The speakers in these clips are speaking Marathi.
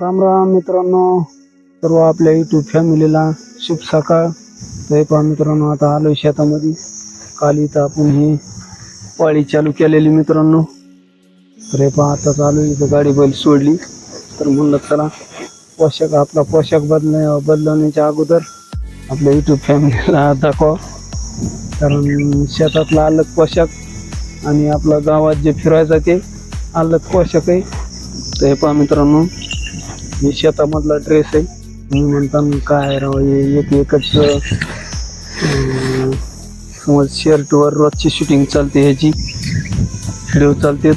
राम राम मित्रांनो. सर्व आपल्या युट्यूब फॅमिलीला शुभ सकाळ. तर पहा मित्रांनो आता आलो शेतामध्ये. काल इथं आपण ही पाळी चालू केलेली मित्रांनो. तर हे पहा आता चालू इथं गाडी बैल सोडली. तर म्हणलं चला पोशाख आपला पोशाख बदल बदलवण्याच्या अगोदर आपल्या युट्यूब फॅमिलीला दाखवा. कारण शेतातला अलग पोशाख आणि आपला गावात जे फिरायचं ते अलग पोशाख आहे. तर हे पहा मित्रांनो हे शेतामधला ड्रेस आहे. मी म्हणताना काय राव हे एक एकच समज शर्टवर रोजची शूटिंग चालते ह्याची. व्हिडिओ चालते.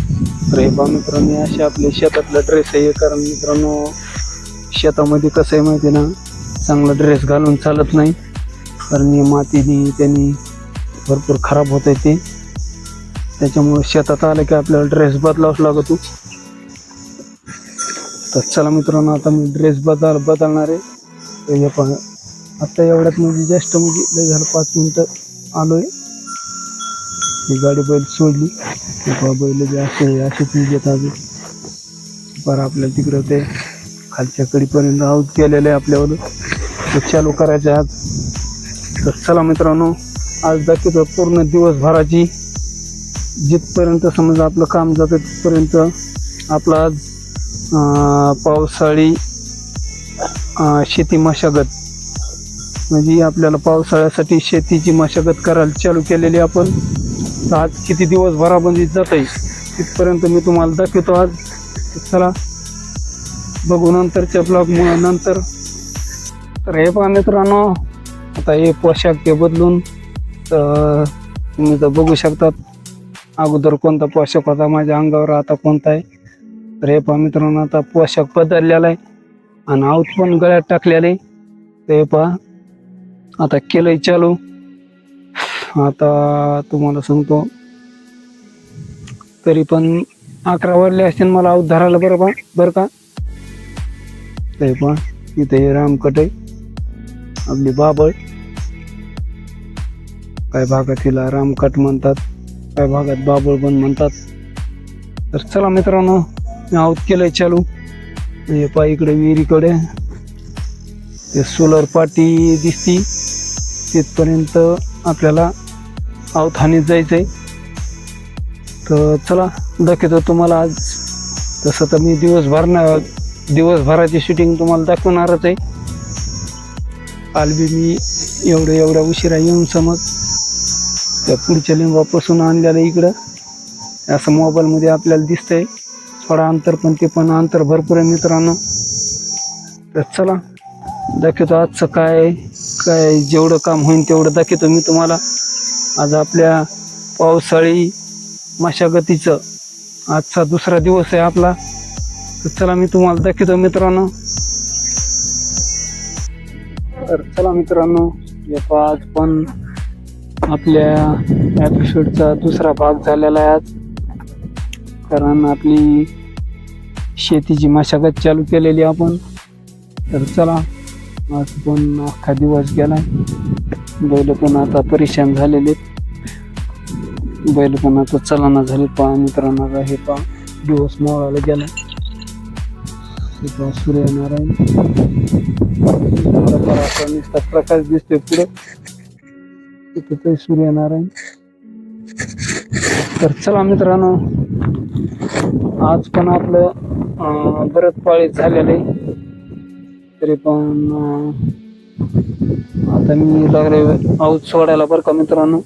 तर हे पहा असे आपले शेतातला ड्रेस आहे. कारण मित्रांनो शेतामध्ये कसं आहे माहिती आहे ना चांगला ड्रेस घालून चालत नाही. कारण मातीने त्यांनी भरपूर खराब होत आहे ते. त्याच्यामुळे शेतात आलं की आपल्याला ड्रेस बदलावाच लागतो. तर चला मित्रांनो आता मी ड्रेस बदल बदलणार आहे. तर हे पण आता एवढ्यात म्हणजे जास्त म्हणजे लय झालं पाच मिनटं आलो आहे ही गाडी बैल सोडली. बैल जे असे असेच निघत अजून बरं आपल्याला तिकडं ते खालच्या कडीपर्यंत आऊट केलेलं आहे आपल्यावर. ते चालू करायचे आज. तर चला मित्रांनो आज दाखवतो पूर्ण दिवसभराची. जिथपर्यंत समजा आपलं काम जातं तिथपर्यंत आपला आज पावसाळी शेती मशागत. म्हणजे आपल्याला पावसाळ्यासाठी शेतीची मशागत करायला चालू केलेली आपण. तर आज किती दिवसभरामध्ये जात आहे? तिथपर्यंत मी तुम्हाला दाखवतो आज. चला बघू नंतरच्या ब्लॉग नंतर. तर हे पहा मित्रांनो आता हे पोशाख ते बदलून तर तुम्ही तर बघू शकतात. अगोदर कोणता पोशाख होता माझ्या अंगावर आता कोणता आहे? तर हे पहा मित्रांनो आता पोशाख बदललेला आहे आणि आऊत पण गळ्यात टाकलेलं आहे. तर हे पहा आता केलंय चालू. आता तुम्हाला सांगतो तरी पण अकरा वाजले असतील मला आऊत धरायला बरं पा बरं का? ते पहा इथे हे रामकट आहे आपली बाबळ. काही भागात हिला रामकट म्हणतात काही भागात बाबळ पण म्हणतात. तर चला मित्रांनो आऊत केलंय चालू. हे पहा इकडे विहिरीकडे. ते सोलर पाटी दिसती. तिथपर्यंत आपल्याला आऊत हानीत आहे तर चला दाखवतो तुम्हाला आज. तसं तर मी दिवसभर ना दिवसभराची शूटिंग तुम्हाला दाखवणारच आहे. आलबी मी एवढं एवढ्या उशिरा येऊन समज त्या पुढच्या लिंबापासून आणलेलं इकडं. असं मोबाईलमध्ये आपल्याला दिसतंय. थोडा अंतर पण ते पण अंतर भरपूर आहे मित्रांनो. तर चला दाखवतो आजचं काय काय जेवढं काम होईल तेवढं दाखवतो मी तुम्हाला. आज आपल्या पावसाळी मशागतीचं आजचा दुसरा दिवस आहे आपला. तर चला मी तुम्हाला दाखवतो मित्रांनो. तर चला मित्रांनो आज पण आपल्या एपिसोडचा दुसरा भाग झालेला आहे आज. कारण आपली शेतीची मशागत चालू केलेली आपण तर चला आज पण अख्खा दिवस गेला. बैल पण आता परेशान झालेले बैल पण आता चलाना झाले पहा मित्रांना हे पहा दिवस मोळाला गेला. हे पहा सूर्यनारायण. आता नुसता प्रकाश दिसतोय पुढे. तिथे सूर्यनारायण. तर चला मित्रांनो आज पण आपलं बरंच पाळी झालेलं आहे. तरी पण आता मी लागले आऊत सोडायला बरं का मित्रांनो.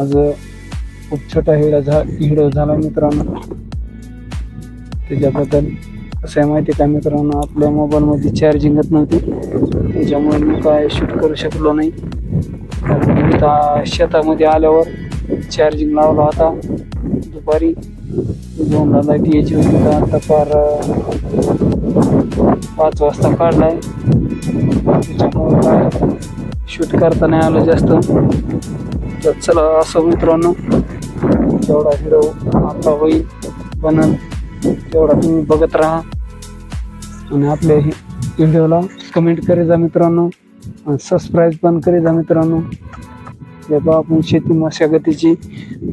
आज खूप छोटा हिडा झा हिडो झाला मित्रांनो. त्याच्याबद्दल कसं आहे माहिती आहे का मित्रांनो आपल्या मोबाईलमध्ये चार्जिंगच नव्हती. त्याच्यामुळे मी काय शूट करू शकलो नाही. शेतामध्ये आल्यावर चार्जिंग लावला होता. दुपारी दोनला लाइट यायची होती आता फार पाच वाजता काढलाय. त्याच्यामुळं काय शूट करता नाही आलं जास्त. तर चला असं मित्रांनो जेवढा हिरो आपला होईल बनल तेवढा तुम्ही बघत राहा. आणि आपल्या व्हिडिओला कमेंट करे जा मित्रांनो. आणि सबस्क्राईब पण करी जा मित्रांनो. जेव्हा आपण शेती मशागतीची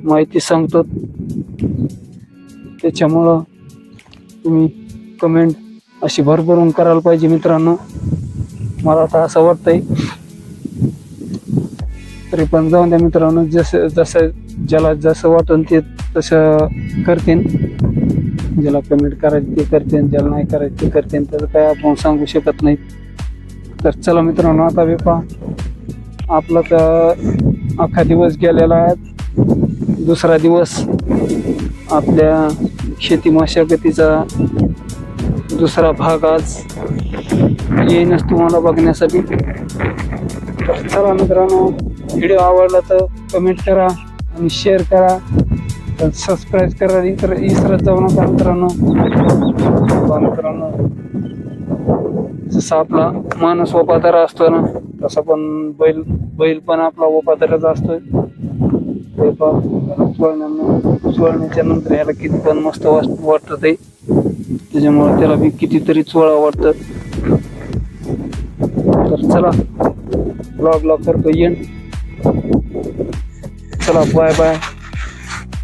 माहिती सांगतो. त्याच्यामुळं तुम्ही कमेंट अशी भरभरून करायला पाहिजे मित्रांनो. मला आता असं वाटतंय. तरी पण जाऊन द्या मित्रांनो जसं जसं ज्याला जसं वाटन ते तसं करतील. ज्याला कमेंट करायची ते करतील ज्याला नाही करायचं ते करतील त्याचं काय आपण सांगू शकत नाही. तर चला मित्रांनो आता बी पहा. आपला तर अख्खा दिवस गेलेला आहे. दुसरा दिवस आपल्या शेती मशागतीचा दुसरा भाग आज येईनच तुम्हाला बघण्यासाठी. तर चला मित्रांनो व्हिडिओ आवडला तर कमेंट करा आणि शेअर करा. सबस्क्राईब करा इतर इसरत जाऊ नका मित्रांनो. मित्रांनो जसा आपला माणूस वफादार असतो ना तसा पण बैल बैल पण आपला वफादारच असतोय. ते चोळण्याच्या नंतर याला किती पण मस्त वाटत ते. त्याच्यामुळे त्याला बी कितीतरी चोळा वाटतं. तर चला ब्लॉग ब्लॉग करतो येण चला बाय बाय